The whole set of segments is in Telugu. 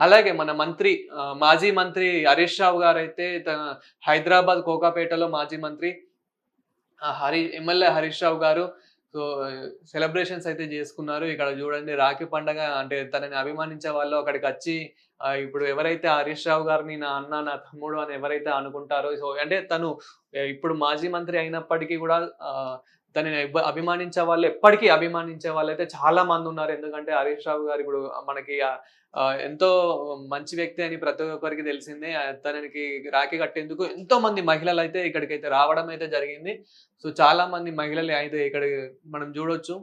అలాగే మన మంత్రి మాజీ మంత్రి హరీష్ రావు గారు అయితే తన హైదరాబాద్ కోకాపేటలో మాజీ మంత్రి హరి ఎమ్మెల్యే హరీష్ రావు గారు సో సెలబ్రేషన్స్ అయితే చేసుకున్నారు. ఇక్కడ చూడండి రాఖీ పండగ అంటే తనని అభిమానించే వాళ్ళు అక్కడికి వచ్చి ఇప్పుడు ఎవరైతే హరీష్ రావు గారిని నా అన్న నా తమ్ముడు అని ఎవరైతే అనుకుంటారో సో అంటే తను ఇప్పుడు మాజీ మంత్రి అయినప్పటికీ కూడా ఆ, అభిమానించే వాళ్ళు ఎప్పటికీ అభిమానించే వాళ్ళు అయితే చాలా మంది ఉన్నారు. ఎందుకంటే హరీష్ రావు గారు ఇప్పుడు మనకి ఎంతో మంచి వ్యక్తి అని ప్రతి ఒక్కరికి తెలిసిందే. తనకి రాఖీ కట్టేందుకు ఎంతో మంది మహిళలు అయితే ఇక్కడికైతే రావడం అయితే జరిగింది. సో చాలా మంది మహిళలు అయితే ఇక్కడ మనం చూడొచ్చు.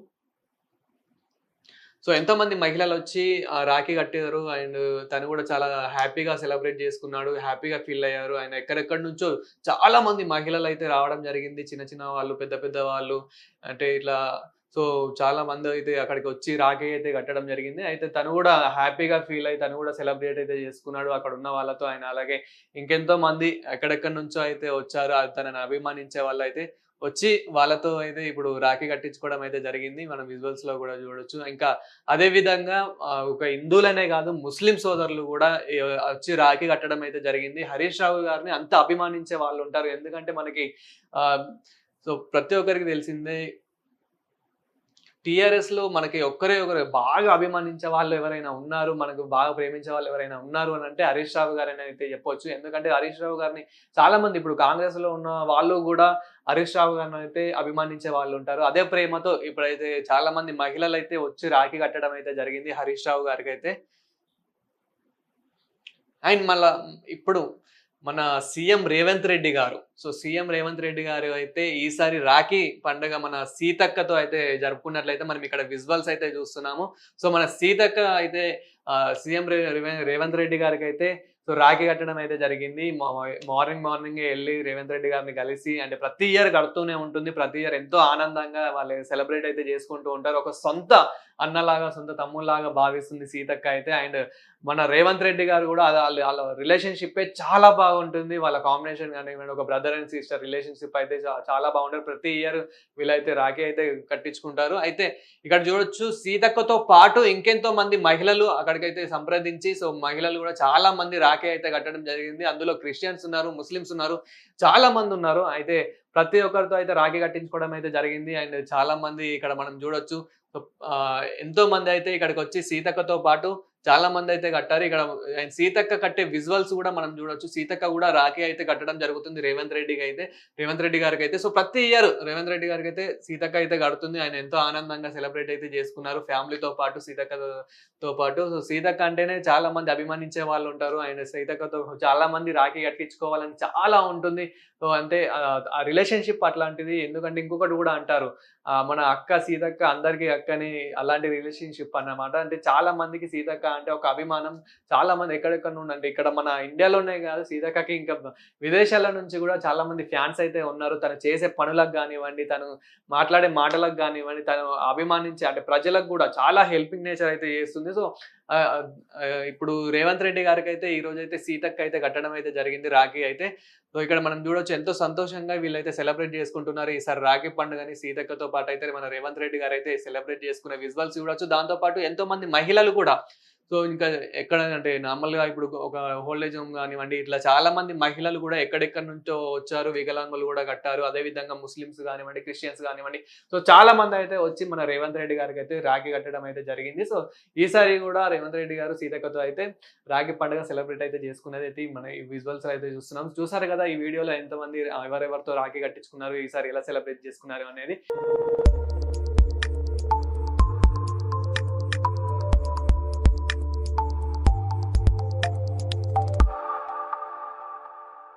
సో ఎంతోమంది మహిళలు వచ్చి రాఖీ కట్టారు అండ్ తను కూడా చాలా హ్యాపీగా సెలబ్రేట్ చేసుకున్నాడు హ్యాపీగా ఫీల్ అయ్యారు. ఆయన ఎక్కడెక్కడి నుంచో చాలా మంది మహిళలు అయితే రావడం జరిగింది. చిన్న చిన్న వాళ్ళు పెద్ద పెద్ద వాళ్ళు అంటే ఇట్లా సో చాలా మంది అయితే అక్కడికి వచ్చి రాఖీ అయితే కట్టడం జరిగింది. అయితే తను కూడా హ్యాపీగా ఫీల్ అయ్యి తను కూడా సెలబ్రేట్ అయితే చేసుకున్నాడు అక్కడ ఉన్న వాళ్ళతో. ఆయన అలాగే ఇంకెంతో మంది ఎక్కడెక్కడి నుంచో అయితే వచ్చారు తనని అభిమానించే వాళ్ళు అయితే వచ్చి వాళ్ళతో అయితే ఇప్పుడు రాఖీ కట్టించుకోవడం అయితే జరిగింది. మనం విజువల్స్లో కూడా చూడొచ్చు. ఇంకా అదే విధంగా ఒక హిందువులనే కాదు ముస్లిం సోదరులు కూడా వచ్చి రాఖీ కట్టడం అయితే జరిగింది. హరీష్ రావు గారిని అంత అభిమానించే వాళ్ళు ఉంటారు. ఎందుకంటే మనకి ఆ సో ప్రతి ఒక్కరికి తెలిసిందే టిఆర్ఎస్లో మనకి ఒక్కరే ఒకరు బాగా అభిమానించే వాళ్ళు ఎవరైనా ఉన్నారు మనకు బాగా ప్రేమించే వాళ్ళు ఎవరైనా ఉన్నారు అని అంటే హరీష్ రావు గారు అని అయితే చెప్పొచ్చు. ఎందుకంటే హరీష్ రావు గారిని చాలా మంది ఇప్పుడు కాంగ్రెస్లో ఉన్న వాళ్ళు కూడా హరీష్ రావు గారిని అయితే అభిమానించే వాళ్ళు ఉంటారు. అదే ప్రేమతో ఇప్పుడైతే చాలా మంది మహిళలు అయితే వచ్చి రాఖీ కట్టడం అయితే జరిగింది హరీష్ రావు గారికి అయితే అండ్ మళ్ళా ఇప్పుడు మన సీఎం రేవంత్ రెడ్డి గారు. సో సీఎం రేవంత్ రెడ్డి గారు అయితే ఈసారి రాఖీ పండుగ మన సీతక్కతో అయితే జరుపుకున్నట్లయితే మనం ఇక్కడ విజువల్స్ అయితే చూస్తున్నాము. సో మన సీతక్క అయితే సీఎం రేవంత్ రెడ్డి గారికి అయితే సో రాఖీ కట్టడం అయితే జరిగింది. మార్నింగ్ మార్నింగ్ వెళ్ళి రేవంత్ రెడ్డి గారిని కలిసి అంటే ప్రతి ఇయర్ కడుతూనే ఉంటుంది. ప్రతి ఇయర్ ఎంతో ఆనందంగా వాళ్ళు సెలబ్రేట్ అయితే చేసుకుంటూ ఉంటారు. ఒక సొంత అన్నలాగా సొంత తమ్ముళ్ళలాగా భావిస్తుంది సీతక్క అయితే. అండ్ మన రేవంత్ రెడ్డి గారు కూడా వాళ్ళ వాళ్ళ రిలేషన్షిప్ చాలా బాగుంటుంది. వాళ్ళ కాంబినేషన్ కానీ ఒక బ్రదర్ అండ్ సిస్టర్ రిలేషన్షిప్ అయితే చాలా బాగుంటుంది ప్రతి ఇయర్ వీళ్ళైతే రాఖీ అయితే కట్టించుకుంటారు. అయితే ఇక్కడ చూడొచ్చు సీతక్కతో పాటు ఇంకెంతో మంది మహిళలు అక్కడికైతే సంప్రదించి సో మహిళలు కూడా చాలా మంది రాఖీ అయితే కట్టడం జరిగింది. అందులో క్రిస్టియన్స్ ఉన్నారు ముస్లిమ్స్ ఉన్నారు చాలా మంది ఉన్నారు. అయితే ప్రతి ఒక్కరితో అయితే రాఖీ కట్టించుకోవడం అయితే జరిగింది. అండ్ చాలా మంది ఇక్కడ మనం చూడొచ్చు. ఆ, ఎంతో మంది అయితే ఇక్కడికి వచ్చి సీతక్కతో పాటు చాలా మంది అయితే కట్టారు. ఇక్కడ సీతక్క కట్టే విజువల్స్ కూడా మనం చూడొచ్చు. సీతక్క కూడా రాఖీ అయితే కట్టడం జరుగుతుంది రేవంత్ రెడ్డికి అయితే రేవంత్ రెడ్డి గారికి అయితే. సో ప్రతి ఇయర్ రేవంత్ రెడ్డి గారికి అయితే సీతక్క అయితే కడుతుంది. ఆయన ఎంతో ఆనందంగా సెలబ్రేట్ అయితే చేసుకున్నారు. ఫ్యామిలీతో పాటు సీతక్కతో పాటు. సో సీతక్క అంటేనే చాలా మంది అభిమానించే వాళ్ళు ఉంటారు. ఆయన సీతక్కతో చాలా మంది రాఖీ కట్టించుకోవాలని చాలా ఉంటుంది. సో అంటే ఆ- ఆ రిలేషన్షిప్ అట్లాంటిది. ఎందుకంటే ఇంకొకటి కూడా అంటారు. ఆ, మన అక్క సీతక్క అందరికి అక్కని అలాంటి రిలేషన్షిప్ అన్నమాట. అంటే చాలా మందికి సీతక్క అంటే ఒక అభిమానం. చాలా మంది ఎక్కడెక్కడ నుండి ఇక్కడ మన ఇండియాలోనే కాదు సీతాకాకి ఇంకా విదేశాల నుంచి కూడా చాలా మంది ఫ్యాన్స్ అయితే ఉన్నారు. తను చేసే పనులకు కానివ్వండి తను మాట్లాడే మాటలకు కానివ్వండి తను అభిమానించే అంటే ప్రజలకు కూడా చాలా హెల్పింగ్ నేచర్ అయితే చేస్తుంది. సో ఇప్పుడు రేవంత్ రెడ్డి గారికి అయితే ఈ రోజు అయితే సీతక్క అయితే కట్టడం అయితే జరిగింది రాఖీ అయితే. సో ఇక్కడ మనం చూడొచ్చు ఎంతో సంతోషంగా వీళ్ళైతే సెలబ్రేట్ చేసుకుంటున్నారు. ఈసారి రాఖీ పండుగని సీతక్కతో పాటు అయితే మన రేవంత్ రెడ్డి గారు అయితే సెలబ్రేట్ చేసుకునే విజువల్స్ చూడొచ్చు. దాంతో పాటు ఎంతో మంది మహిళలు కూడా సో ఇంకా ఎక్కడ అంటే నార్మల్గా ఇప్పుడు ఒక హోల్డేజ్ హోమ్ కానివ్వండి ఇట్లా చాలా మంది మహిళలు కూడా ఎక్కడెక్కడి నుంచో వచ్చారు వికలాంగులు కూడా కట్టారు. అదే విధంగా ముస్లిమ్స్ కానివ్వండి క్రిస్టియన్స్ కానివ్వండి సో చాలా మంది అయితే వచ్చి మన రేవంత్ రెడ్డి గారికి అయితే రాఖీ కట్టడం అయితే జరిగింది. సో ఈసారి కూడా రేవంత్ రెడ్డి గారు సీతక్కతో అయితే రాగి పండుగ సెలబ్రేట్ అయితే చేసుకునేది అయితే మన ఈ విజువల్స్ అయితే చూస్తున్నాం. చూసారు కదా ఈ వీడియోలో ఎంతమంది ఎవరెవరితో రాఖీ కట్టించుకున్నారు ఈసారి ఎలా సెలబ్రేట్ చేసుకున్నారు అనేది.